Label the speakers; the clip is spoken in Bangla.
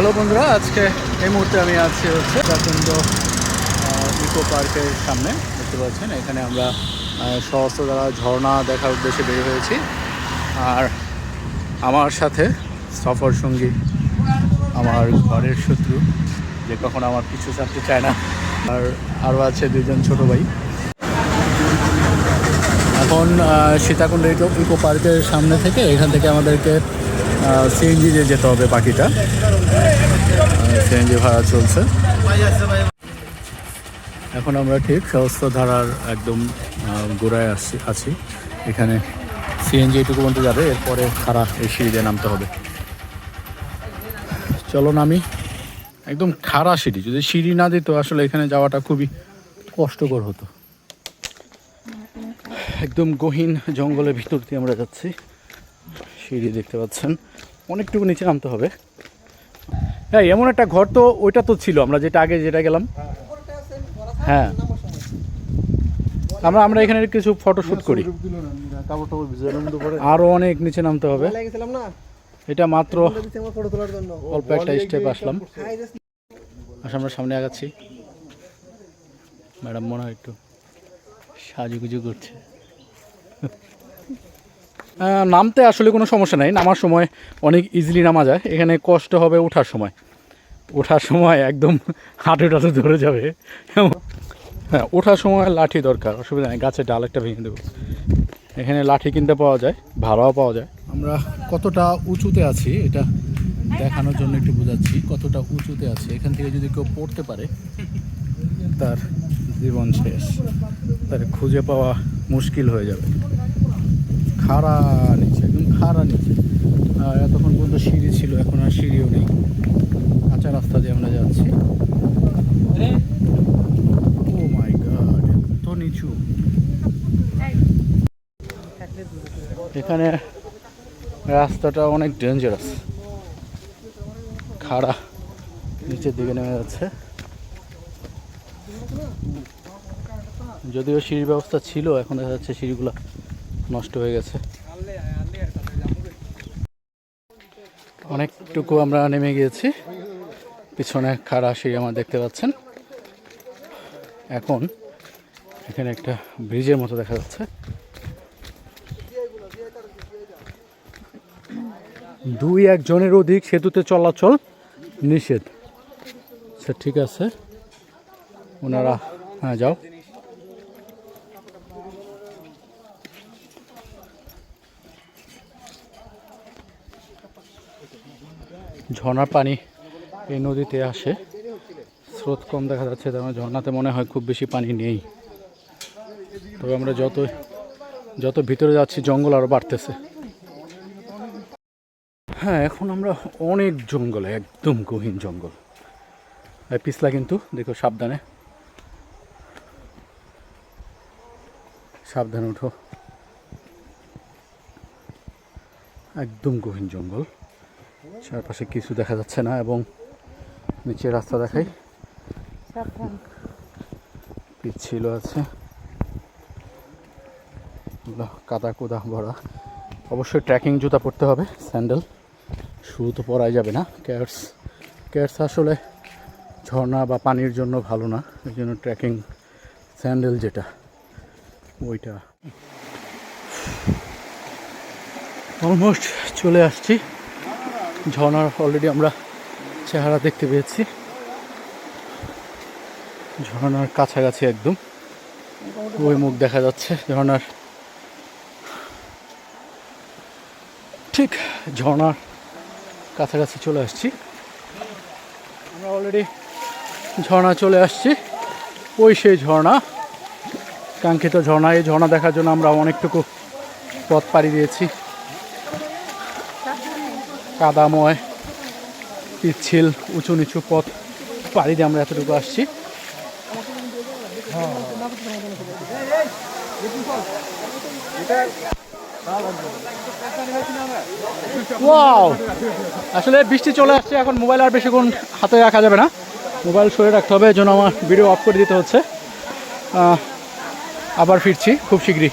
Speaker 1: হ্যালো বন্ধুরা, আজকে এই মুহূর্তে আমি আছি হচ্ছে চাকুন্দ ইকো পার্কের সামনে, দেখতে পাচ্ছেন, এখানে আমরা সহস্র দ্বারা ঝর্ণা দেখার উদ্দেশ্যে বের হয়েছি। আর আমার সাথে সফর সঙ্গী, আমার ঘরের শত্রু, যে কখনো আমার পিছু ছাড়তে চায় না, আর আরও আছে দুজন ছোট ভাই। এখন সীতাকুণ্ড ইকো পার্কের সামনে থেকে এখান থেকে আমাদেরকে সিএনজি দিয়ে যেতে হবে বাকিটা সিএনজি ভাড়া চলছে। এখন আমরা ঠিক সহস্র ধারার একদম গোড়ায় আসছি, আছি। এখানে সিএনজি এটুকু পর্যন্ত যাবে, এরপরে খাড়া এই দিয়ে নামতে হবে। চলো নামি। একদম খাড়া সিঁড়ি, যদি সিঁড়ি না দিত আসলে এখানে যাওয়াটা খুবই কষ্টকর হতো। একদম গহীন জঙ্গলের ভিতর দিয়ে আমরা যাচ্ছি। সিঁড়ি দেখতে পাচ্ছেন, অনেকটুকু নিচে নামতে হবে। হ্যাঁ এমন একটা ঘর তো ওইটা তো ছিল, আমরা যেটা আগে যেটা গেলাম। হ্যাঁ। আমরা আমরা এখানে কিছু ফটোশ্যুট করি। আরও অনেক নিচে নামতে হবে। এটা মাত্র অল্প একটা স্টেপ আসলাম। আমরা সামনে আগাচ্ছি। ম্যাডাম মনে হয় একটু সাজুগুজু করছে। নামতে আসলে কোনো সমস্যা নাই। নামার সময় অনেক ইজিলি নামা যায়। এখানে কষ্ট হবে ওঠার সময়। ওঠার সময় একদম হাঁটু টাটু ধরে যাবে। হ্যাঁ ওঠার সময় লাঠি দরকার, অসুবিধা নেই। গাছের ডাল একটা ভেঙে দেবো। এখানে লাঠি কিনতে পাওয়া যায়, ভাড়াও পাওয়া যায়। আমরা কতটা উঁচুতে আছি এটা দেখানোর জন্য একটু বোঝাচ্ছি। কতটা উঁচুতে আছে, এখান থেকে যদি কেউ পড়তে পারে, তার জীবন শেষ। তার খুঁজে পাওয়া মুশকিল হয়ে যাবে। খাড়া নিচে, একদম খাড়া নিচে। এতক্ষণ পর্যন্ত সিঁড়ি ছিল, এখন আর সিঁড়িও নেই। কাঁচা রাস্তা দিয়ে আমরা যাচ্ছি। ও মাই গড এত নিচু। এখানে রাস্তাটা অনেক ডেঞ্জারাস খাড়া নিচের দিকে নেমে যাচ্ছে। যদিও সিঁড়ির ব্যবস্থা ছিল, এখন দেখা যাচ্ছে সিঁড়িগুলো নষ্ট হয়ে গেছে। অনেকটুকু আমরা নেমে গিয়েছি। পিছনে খাড়া সিঁড়ি আমার দেখতে পাচ্ছেন। এখন এখানে একটা ব্রিজের মতো দেখা যাচ্ছে। দুই একজনের অধিক সেতুতে চলাচল নিষেধ। আচ্ছা ঠিক আছে। ওনারা হ্যাঁ যাও। ঝর্ণার পানি এই নদীতে আসে। স্রোত কম দেখা যাচ্ছে, তার মানে ঝর্ণাতে মনে হয় খুব বেশি পানি নেই। তবে আমরা যত যত ভিতরে যাচ্ছি, জঙ্গল আরও বাড়তেছে। হ্যাঁ এখন আমরা অনেক জঙ্গলে, একদম গহীন জঙ্গল। পিছলা কিন্তু, দেখো সাবধানে। সাবধানে উঠো একদম গহীন জঙ্গল। চারপাশে কিছু দেখা যাচ্ছে না এবং নিচে রাস্তা দেখাই। পিচ্ছিল আছে। কাদা কোদা ভরা। অবশ্যই ট্রেকিং জুতা পরতে হবে স্যান্ডেল। শু তো পরাই যাবে না ক্যাটস ক্যাটস আসলে ঝর্ণা বা পানির জন্য ভালো না এই জন্য ট্রেকিং স্যান্ডেল যেটা ওইটা। অলমোস্ট চলে আসছি। ঝর্ণার অলরেডি আমরা চেহারা দেখতে পেয়েছি। ঝর্ণার কাছাকাছি একদম। ওই মুখ দেখা যাচ্ছে ঝর্ণার। ঠিক ঝর্ণার কাছাকাছি চলে আসছি। আমরা অলরেডি ঝর্ণা চলে আসছি। ওই সেই ঝর্ণা। কাঙ্ক্ষিত ঝর্ণা। এই ঝর্ণা দেখার জন্য আমরা অনেকটুকু পথ পাড়ি দিয়েছি। কাদাময়, পিচ্ছিল, উঁচু নিচু পথ পাড়ি দিয়ে আমরা এতটুকু আসছি। আসলে বৃষ্টি চলে আসছে, এখন মোবাইল আর বেশিক্ষণ হাতে রাখা যাবে না। মোবাইল সরে রাখতে হবে এই জন্য আমার ভিডিও অফ করে দিতে হচ্ছে। আবার ফিরছি, খুব শীঘ্রই।